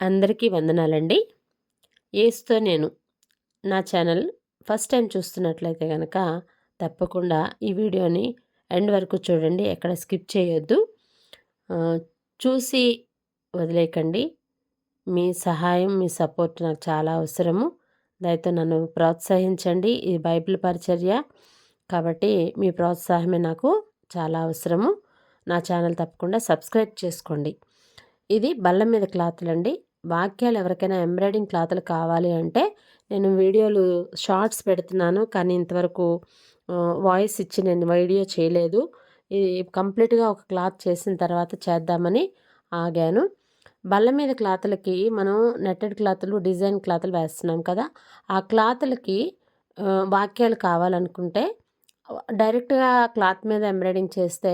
అందరికీ వందనాలండి. ఏస్తో నేను నా ఛానల్ ఫస్ట్ టైం చూస్తున్నట్లయితే కనుక తప్పకుండా ఈ వీడియోని ఎండ్ వరకు చూడండి ఎక్కడ స్కిప్ చేయొద్దు. చూసి వదిలేయకండి. మీ సహాయం మీ సపోర్ట్ నాకు చాలా అవసరము. దయతో నన్ను ప్రోత్సహించండి ఇది బైబిల్ పరిచర్య. కాబట్టి మీ ప్రోత్సాహమే నాకు చాలా అవసరము. నా ఛానల్ తప్పకుండా సబ్స్క్రైబ్ చేసుకోండి. ఇది బల్ల మీద క్లాతులు అండి వాక్యాలు ఎవరికైనా ఎంబ్రాయిడింగ్ క్లాత్లు కావాలి అంటే నేను వీడియోలు షార్ట్స్ పెడుతున్నాను కానీ ఇంతవరకు వాయిస్ ఇచ్చి నేను వీడియో చేయలేదు. ఇది కంప్లీట్గా ఒక క్లాత్ చేసిన తర్వాత చేద్దామని ఆగాను. బల్ల మీద క్లాతులకి మనం నెట్టెడ్ క్లాతులు డిజైన్ క్లాతులు వేస్తున్నాం కదా ఆ క్లాతులకి వాక్యాలు కావాలనుకుంటే డైరెక్ట్గా క్లాత్ మీద ఎంబ్రాయిడింగ్ చేస్తే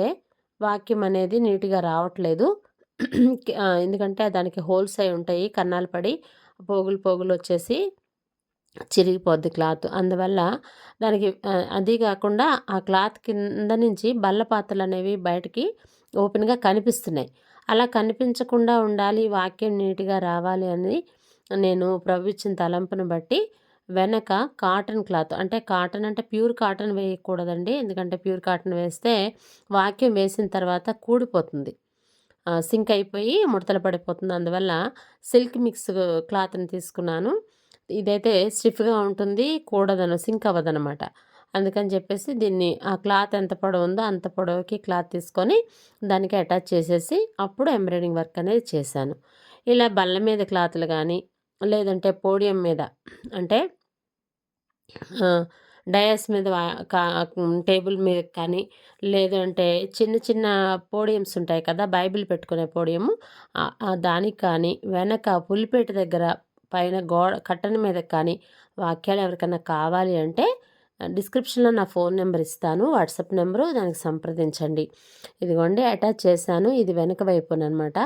వాక్యం అనేది నీట్గా రావట్లేదు. ఎందుకంటే దానికి హోల్స్ అయి ఉంటాయి కన్నాలు పడి పోగులు పోగులు వచ్చేసి చిరిగిపోద్ది క్లాత్. అందువల్ల దానికి అది కాకుండా ఆ క్లాత్ కింద నుంచి బల్ల పాత్రలు అనేవి బయటికి ఓపెన్గా కనిపిస్తున్నాయి. అలా కనిపించకుండా ఉండాలి వాక్యం నీట్గా రావాలి అని నేను ప్రభు ఇచ్చిన తలంపును బట్టి వెనక కాటన్ క్లాత్. అంటే కాటన్ అంటే ప్యూర్ కాటన్ వేయకూడదండి. ఎందుకంటే ప్యూర్ కాటన్ వేస్తే వాక్యం వేసిన తర్వాత కూడిపోతుంది. సింక్ అయిపోయి ముడతలు పడిపోతుంది. అందువల్ల సిల్క్ మిక్స్ క్లాత్ని తీసుకున్నాను. ఇదైతే స్టిఫ్గా ఉంటుంది కూడదను సింక్ అవ్వదనమాట. అందుకని చెప్పేసి దీన్ని ఆ క్లాత్ ఎంత పొడవు ఉందో అంత పొడవుకి క్లాత్ తీసుకొని దానికి అటాచ్ చేసేసి అప్పుడు ఎంబ్రాయిడింగ్ వర్క్ అనేది చేశాను. ఇలా బల్ల మీద క్లాత్లు కానీ లేదంటే పోడియం మీద అంటే డయాస్ మీద టేబుల్ మీద కానీ లేదంటే చిన్న చిన్న పోడియమ్స్ ఉంటాయి కదా బైబిల్ పెట్టుకునే పోడియము దానికి కానీ వెనక పులిపేట దగ్గర పైన గోడ కట్టన మీద కానీ వాక్యాలు ఎవరికైనా కావాలి అంటే డిస్క్రిప్షన్లో నా ఫోన్ నెంబర్ ఇస్తాను వాట్సాప్ నెంబరు దానికి సంప్రదించండి. ఇదిగోండి అటాచ్ చేశాను ఇది వెనక వైపునమాట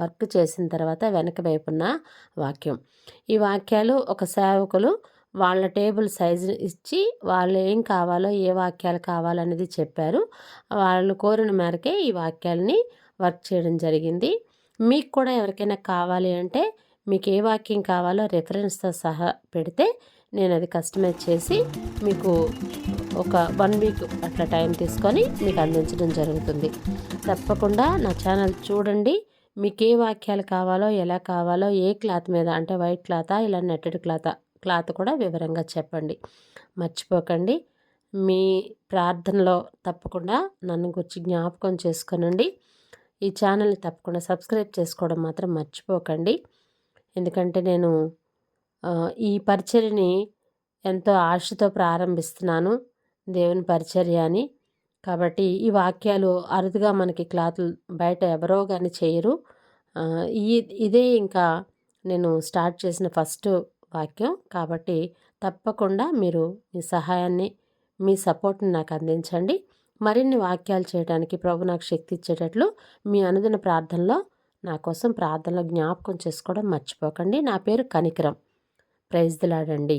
వర్క్ చేసిన తర్వాత వెనక వైపున్న వాక్యం. ఈ వాక్యాలు ఒక సేవకులు వాళ్ళ టేబుల్ సైజు ఇచ్చి వాళ్ళు ఏం కావాలో ఏ వాక్యాలు కావాలనేది చెప్పారు. వాళ్ళు కోరిన మేరకే ఈ వాక్యాలని వర్క్ చేయడం జరిగింది. మీకు కూడా ఎవరికైనా కావాలి అంటే మీకు ఏ వాక్యం కావాలో రెఫరెన్స్తో సహా పెడితే నేను అది కస్టమైజ్ చేసి మీకు ఒక వన్ వీక్ అట్లా టైం తీసుకొని మీకు అందించడం జరుగుతుంది. తప్పకుండా నా ఛానల్ చూడండి. మీకు ఏ వాక్యాలు కావాలో ఎలా కావాలో ఏ క్లాత్ మీద అంటే వైట్ క్లాతా ఇలా నెట్టెడ్ క్లాతా? క్లాత్ కూడా వివరంగా చెప్పండి. మర్చిపోకండి. మీ ప్రార్థనలో తప్పకుండా నన్ను గురించి జ్ఞాపకం చేసుకోనండి. ఈ ఛానల్ని తప్పకుండా సబ్స్క్రైబ్ చేసుకోవడం మాత్రం మర్చిపోకండి. ఎందుకంటే నేను ఈ పరిచర్ని ఎంతో ఆశతో ప్రారంభిస్తున్నాను. దేవుని పరిచర్య అని. కాబట్టి ఈ వాక్యాలు అరుదుగా మనకి క్లాతులు బయట ఎవరో కానీ చేయరు. ఈ ఇదే ఇంకా నేను స్టార్ట్ చేసిన ఫస్ట్ వాక్యం. కాబట్టి తప్పకుండా మీరు మీ సహాయాన్ని మీ సపోర్ట్ని నాకు అందించండి. మరిన్ని వాక్యాలు చేయడానికి ప్రభు నాకు శక్తి ఇచ్చేటట్లు మీ అనుదిన ప్రార్థనలో నా కోసం ప్రార్థనలో జ్ఞాపకం చేసుకోవడం మర్చిపోకండి. నా పేరు కనికరం. ప్రైజ్దిలాడండి